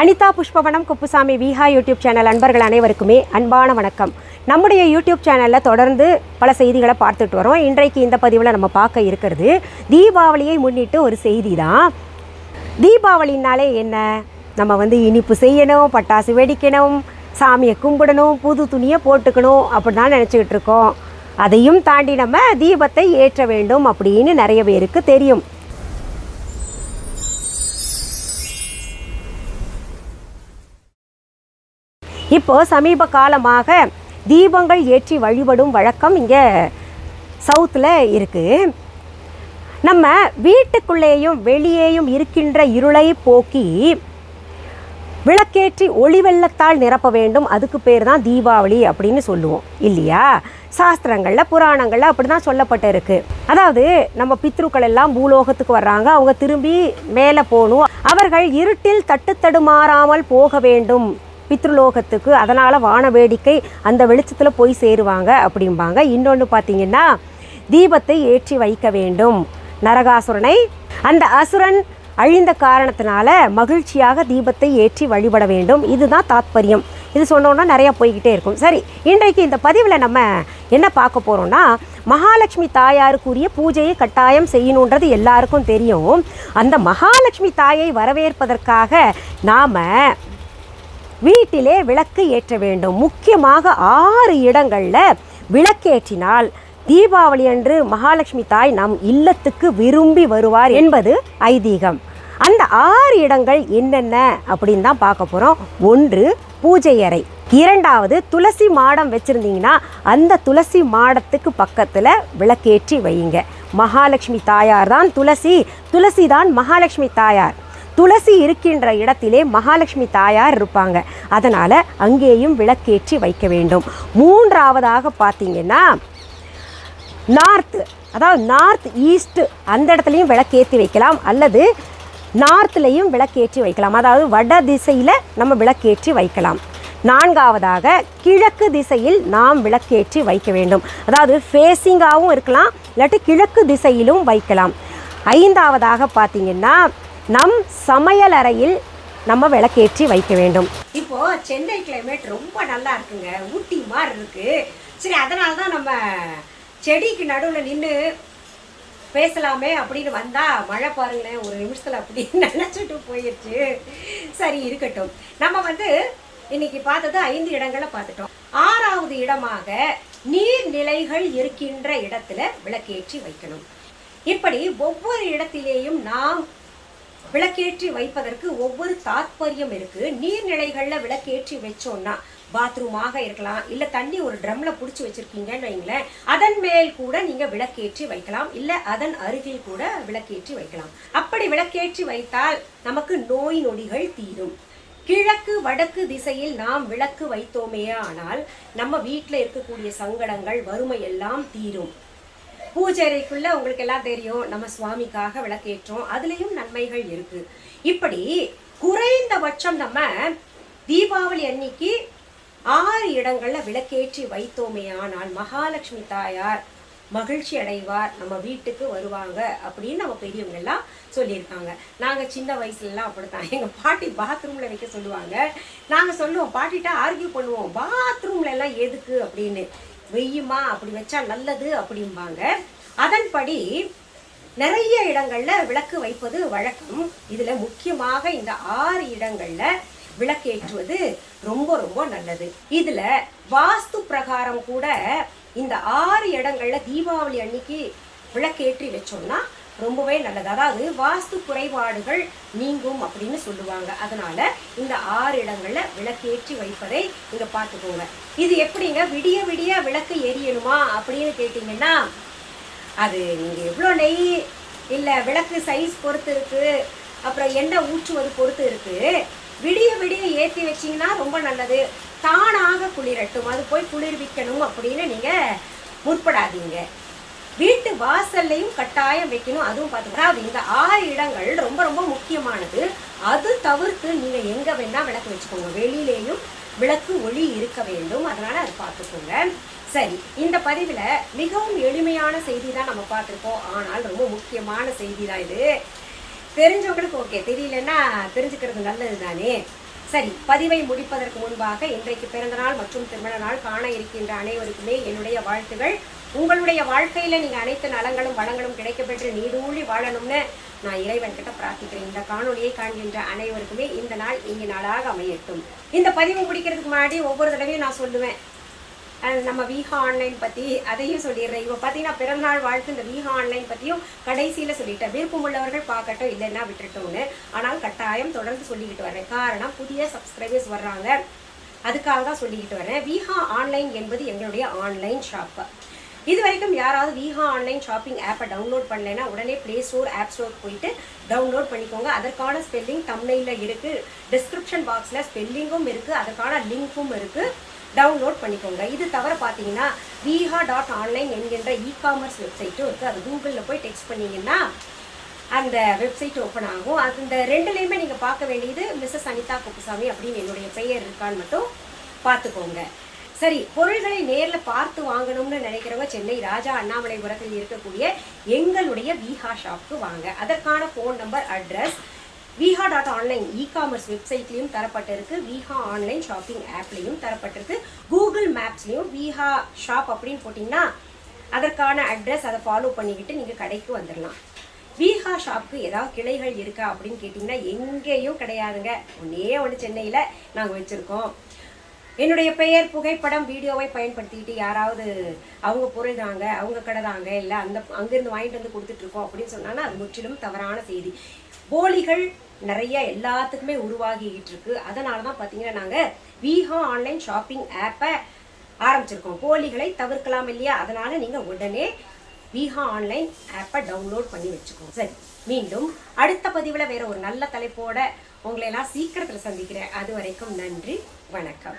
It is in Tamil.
அனிதா புஷ்பவனம் குப்புசாமி விஹா யூடியூப் சேனல் அன்பர்கள் அனைவருக்குமே அன்பான வணக்கம். நம்முடைய யூடியூப் சேனலில் தொடர்ந்து பல செய்திகளை பார்த்துட்டு வரோம். இன்றைக்கு இந்த பதிவில் நம்ம பார்க்க இருக்கிறது தீபாவளியை முன்னிட்டு ஒரு செய்தி தான் தீபாவளினாலே என்ன? நம்ம வந்து இனிப்பு செய்யணும் பட்டாசு வெடிக்கணும் சாமியை கும்பிடணும் புது துணியை போட்டுக்கணும் அப்படி தான் நினச்சிக்கிட்டு இருக்கோம். அதையும் தாண்டி நம்ம தீபத்தை ஏற்ற வேண்டும் அப்படின்னு நிறைய பேருக்கு தெரியும். இப்போ சமீப காலமாக தீபங்கள் ஏற்றி வழிபடும் வழக்கம் இங்கே சவுத்தில் இருக்குது நம்ம வீட்டுக்குள்ளேயும் வெளியேயும் இருக்கின்ற இருளை போக்கி விளக்கேற்றி ஒளி வெள்ளத்தால் நிரப்ப வேண்டும். அதுக்கு பேர் தான் தீபாவளி அப்படின்னு சொல்லுவோம். இல்லையா? சாஸ்திரங்களில் புராணங்களில் அப்படி தான் சொல்லப்பட்டு இருக்கு அதாவது நம்ம பித்ருக்கள் எல்லாம் பூலோகத்துக்கு வர்றாங்க. அவங்க திரும்பி மேலே போகணும். அவர்கள் இருட்டில் தட்டு தடுமாறாமல் போக வேண்டும். பித்ருலோகத்துக்கு அதனால் வான வேடிக்கை அந்த வெளிச்சத்தில் போய் சேருவாங்க அப்படிம்பாங்க. இன்னொன்று பார்த்தீங்கன்னா தீபத்தை ஏற்றி வைக்க வேண்டும். நரகாசுரனை. அந்த அசுரன் அழிந்த காரணத்தினால மகிழ்ச்சியாக தீபத்தை ஏற்றி வழிபட வேண்டும். இதுதான் தாத்பரியம். இது சொன்னோன்னா நிறையா போய்கிட்டே இருக்கும். சரி இன்றைக்கு இந்த பதிவில் நம்ம என்ன பார்க்க போகிறோம்னா மகாலட்சுமி தாயாருக்குரிய பூஜையை கட்டாயம் செய்யணுன்றது எல்லாருக்கும் தெரியும். அந்த மகாலட்சுமி தாயை வரவேற்பதற்காக நாம் வீட்டிலே விளக்கு ஏற்ற வேண்டும். முக்கியமாக ஆறு இடங்களில் விளக்கேற்றினால் தீபாவளி அன்று மகாலட்சுமி தாய் நம் இல்லத்துக்கு விரும்பி வருவார் என்பது ஐதீகம். அந்த ஆறு இடங்கள் என்னென்ன அப்படின்னு தான் பார்க்க போகிறோம் ஒன்று பூஜை அறை. இரண்டாவது துளசி மாடம் வச்சுருந்தீங்கன்னா அந்த துளசி மாடத்துக்கு பக்கத்தில் விளக்கேற்றி வையுங்க. மகாலட்சுமி தாயார் தான் துளசி. துளசி தான் மகாலட்சுமி தாயார். துளசி இருக்கின்ற இடத்திலே மகாலட்சுமி தாயார் இருப்பாங்க. அதனால் அங்கேயும் விளக்கேற்றி வைக்க வேண்டும். மூன்றாவதாக பார்த்தீங்கன்னா நார்த்து அதாவது நார்த் ஈஸ்ட் அந்த இடத்துலையும் விளக்கேற்றி வைக்கலாம். அல்லது நார்த்லேயும் விளக்கேற்றி வைக்கலாம். அதாவது வட திசையில் நம்ம விளக்கேற்றி வைக்கலாம். நான்காவதாக கிழக்கு திசையில் நாம் விளக்கேற்றி வைக்க வேண்டும். அதாவது ஃபேஸிங்காகவும் இருக்கலாம் இல்லாட்டி கிழக்கு திசையிலும் வைக்கலாம். ஐந்தாவதாக பார்த்தீங்கன்னா நம் சமையல் அறையில் நம்ம விளக்கேற்றி வைக்க வேண்டும். இப்போ சென்னை கிளைமேட் ரொம்ப நல்லா இருக்குங்க. ஊட்டி மாதிரி இருக்கு. சரி அதனால தான் நம்ம செடிக்கு நடுவில் நின்று பேசலாமே அப்படின்னு வந்தா மழை பாருங்களேன் ஒரு நிமிஷத்தில் அப்படி நினச்சிட்டு போயிடுச்சு சரி இருக்கட்டும். நம்ம வந்து இன்னைக்கு பார்த்தது ஐந்து இடங்களை பார்த்துட்டோம். ஆறாவது இடமாக நீர்நிலைகள் இருக்கின்ற இடத்துல விளக்கேற்றி வைக்கணும். இப்படி ஒவ்வொரு இடத்திலேயும் நாம் விளக்கேற்றி வைப்பதற்கு ஒவ்வொரு தாத்பரியம் இருக்கு. நீர்நிலைகளில் விளக்கேற்றி வச்சோம்னா பாத்ரூமாக இருக்கலாம். இல்ல தண்ணி ஒரு ட்ரம்ல புடிச்சு வச்சிருக்கீங்கன்னு வைங்களேன். அதன் மேல் கூட நீங்க விளக்கேற்றி வைக்கலாம். இல்ல அதன் அருகில் கூட விளக்கேற்றி வைக்கலாம். அப்படி விளக்கேற்றி வைத்தால் நமக்கு நோய் நொடிகள் தீரும். கிழக்கு வடக்கு திசையில் நாம் விளக்கு வைத்தோமே ஆனால் நம்ம வீட்டில் இருக்கக்கூடிய சங்கடங்கள் வறுமை எல்லாம் தீரும். பூஜைக்குள்ள உங்களுக்கு எல்லாம் தெரியும் நம்ம சுவாமிக்காக விளக்கேற்றோம் அதுலேயும் நன்மைகள் இருக்கு. இப்படி குறைந்தபட்சம் நம்ம தீபாவளி அன்னைக்கு ஆறு இடங்கள்ல விளக்கேற்றி வைத்தோமே ஆனால் மகாலட்சுமி தாயார் மகிழ்ச்சி அடைவார் நம்ம வீட்டுக்கு வருவாங்க அப்படின்னு நம்ம பெரியவங்க எல்லாம் சொல்லியிருக்காங்க. நாங்கள் சின்ன வயசுலலாம் அப்படித்தான். எங்கள் பாட்டி பாத்ரூமில் வைக்க சொல்லுவாங்க. நாங்கள் சொல்லுவோம் பாட்டிகிட்ட ஆர்கியூ பண்ணுவோம் பாத்ரூம்ல எல்லாம் எதுக்கு? அப்படின்னு. வெய்யுமா? அப்படி வச்சா நல்லது அப்படிம்பாங்க. அதன்படி நிறைய இடங்கள்ல விளக்கு வைப்பது வழக்கம். இதுல முக்கியமாக இந்த ஆறு இடங்கள்ல விளக்கேற்றுவது ரொம்ப ரொம்ப நல்லது. இதுல வாஸ்து பிரகாரம் கூட இந்த ஆறு இடங்கள்ல தீபாவளி அன்னைக்கு விளக்கேற்றி வச்சோம்னா ரொம்பவே நல்லது. அதாவது வாஸ்து குறைபாடுகள் நீங்கும் அப்படின்னு சொல்லுவாங்க. அதனால இந்த ஆறு இடங்கள்ல விளக்கேற்றி வைப்பதை இங்க பார்த்துக்கோங்க. இது எப்படிங்க? விடிய விடிய விளக்கு எரியணுமா அப்படின்னு கேட்டிங்கன்னா அது நீங்கள் எவ்வளோ நெய்? இல்லை விளக்கு சைஸ் பொறுத்து இருக்கு. அப்புறம் எண்ணெய் ஊற்றுவது பொறுத்து இருக்கு. விடிய விடிய ஏற்றி வச்சிங்கன்னா ரொம்ப நல்லது. தானாக குளிரட்டும். அது போய் குளிர்விக்கணும் அப்படின்னு நீங்கள் முற்படாதீங்க. வீட்டு வாசல்லையும் கட்டாயம் வைக்கணும். அதுவும் பார்த்துக்கோங்க இந்த ஆறு இடங்கள் ரொம்ப ரொம்ப முக்கியமானது. அது தவிர்த்து நீங்கள் எங்கே வேணால் விளக்கு வச்சுக்கோங்க. வெளியிலேயும் விளக்கு ஒளி இருக்க வேண்டும். அதனால் அது பார்த்துக்கோங்க. சரி இந்த பதிவில் மிகவும் எளிமையான செய்தி தான் நம்ம பார்த்துருக்கோம். ஆனால் ரொம்ப முக்கியமான செய்தி தான் இது. தெரிஞ்சவங்களுக்கு ஓகே. தெரியலன்னா தெரிஞ்சுக்கிறது நல்லது தானே சரி பதிவை முடிப்பதற்கு முன்பாக இன்றைக்கு பிறந்த நாள் மற்றும் திருமண நாள் காண இருக்கின்ற அனைவருக்குமே என்னுடைய வாழ்த்துகள். உங்களுடைய வாழ்க்கையில நீங்க அனைத்து நலங்களும் வளங்களும் கிடைக்கப்பெற்று நீடூழி வாழணும்னு நான் இறைவன் கிட்ட பிரார்த்திக்கிறேன். இந்த காணொலியை காண்கின்ற அனைவருக்குமே இந்த நாள் இங்கு நாளாக அமையட்டும். இந்த பதிவு முடிக்கிறதுக்கு முன்னாடி ஒவ்வொரு தடவையும் நான் சொல்லுவேன். நம்ம வீஹா ஆன்லைன் பற்றி அதையும் சொல்லிடுறேன். இப்போ பார்த்தீங்கன்னா பிறந்தநாள் வாழ்த்து இந்த வீஹா ஆன்லைன் பற்றியும் கடைசியில் சொல்லிட்டேன். விருப்பம் உள்ளவர்கள் பார்க்கட்டும் இல்லைன்னா விட்டுட்டோம்னு. ஆனால் கட்டாயம் தொடர்ந்து சொல்லிக்கிட்டு வரேன். காரணம் புதிய சப்ஸ்கிரைபர்ஸ் வர்றாங்க. அதுக்காக தான் சொல்லிக்கிட்டு வரேன். வீஹா ஆன்லைன் என்பது எங்களுடைய ஆன்லைன் ஷாப்பு. இது வரைக்கும் யாராவது வீஹா ஆன்லைன் ஷாப்பிங் ஆப்பை டவுன்லோட் பண்ணலைன்னா உடனே ப்ளே ஸ்டோர் ஆப் ஸ்டோர் போயிட்டு டவுன்லோட் பண்ணிக்கோங்க. அதற்கான ஸ்பெல்லிங் தமிழில் இருக்குது டிஸ்கிரிப்ஷன் பாக்ஸில் ஸ்பெல்லிங்கும் இருக்குது அதற்கான லிங்க்கும் இருக்குது டவுன்லோட் பண்ணிக்கோங்க. இது தவிர பார்த்தீங்கன்னா வீஹா டாட் ஆன்லைன் என்கின்ற இ காமர்ஸ் வெப்சைட்டும் இருக்குது அது கூகுளில் போய் டெக்ஸ்ட் பண்ணிங்கன்னா அந்த வெப்சைட் ஓப்பன் ஆகும். அது இந்த ரெண்டுலேயுமே நீங்கள் பார்க்க வேண்டியது மிஸ்ஸஸ் அனிதா குப்புசாமி அப்படின்னு என்னுடைய பெயர் இருக்கான்னு மட்டும் பார்த்துக்கோங்க. சரி பொருள்களை நேரில் பார்த்து வாங்கணும்னு நினைக்கிறவங்க சென்னை ராஜா அண்ணாமலைபுரத்தில் இருக்கக்கூடிய எங்களுடைய விஹா ஷாப்க்கு வாங்க. அதற்கான phone number address Viha dot online e commerce வெப்சைட்லையும் தரப்பட்டிருக்கு. விஹா ஆன்லைன் ஷாப்பிங் ஆப்லையும் தரப்பட்டிருக்கு. கூகுள் மேப்ஸ்லையும் விஹா ஷாப் அப்படின்னு போட்டிங்கன்னா அதற்கான அட்ரஸ் அதை ஃபாலோ பண்ணிக்கிட்டு நீங்கள் கடைக்கு வந்துடலாம் விஹா ஷாப்க்கு ஏதாவது கிளைகள் இருக்கா அப்படின்னு கேட்டிங்கன்னா எங்கேயும் கிடையாதுங்க. ஒன்றே ஒன்று சென்னையில் நாங்கள் வச்சுருக்கோம். என்னுடைய பெயர் புகைப்படம் வீடியோவை பயன்படுத்திக்கிட்டு யாராவது அவங்க பொருள் தாங்க அவங்க கடை தாங்க இல்லை அந்த அங்கேருந்து வாங்கிட்டு வந்து கொடுத்துட்ருக்கோம் அப்படின்னு சொன்னாங்கன்னா அது முற்றிலும் தவறான செய்தி. போலிகள் நிறைய எல்லாத்துக்குமே உருவாகிக்கிட்டு இருக்கு அதனால தான் பார்த்தீங்கன்னா நாங்கள் விஹா ஆன்லைன் ஷாப்பிங் ஆப்பை ஆரம்பிச்சிருக்கோம். போலிகளை தவிர்க்கலாம் இல்லையா? அதனால நீங்கள் உடனே விஹா ஆன்லைன் ஆப்பை டவுன்லோட் பண்ணி வச்சுக்கோங்க. சரி மீண்டும் அடுத்த பதிவில் வேற ஒரு நல்ல தலைப்போட உங்களை எல்லாம் சீக்கிரத்தில் சந்திக்கிறேன். அது வரைக்கும் நன்றி வணக்கம்.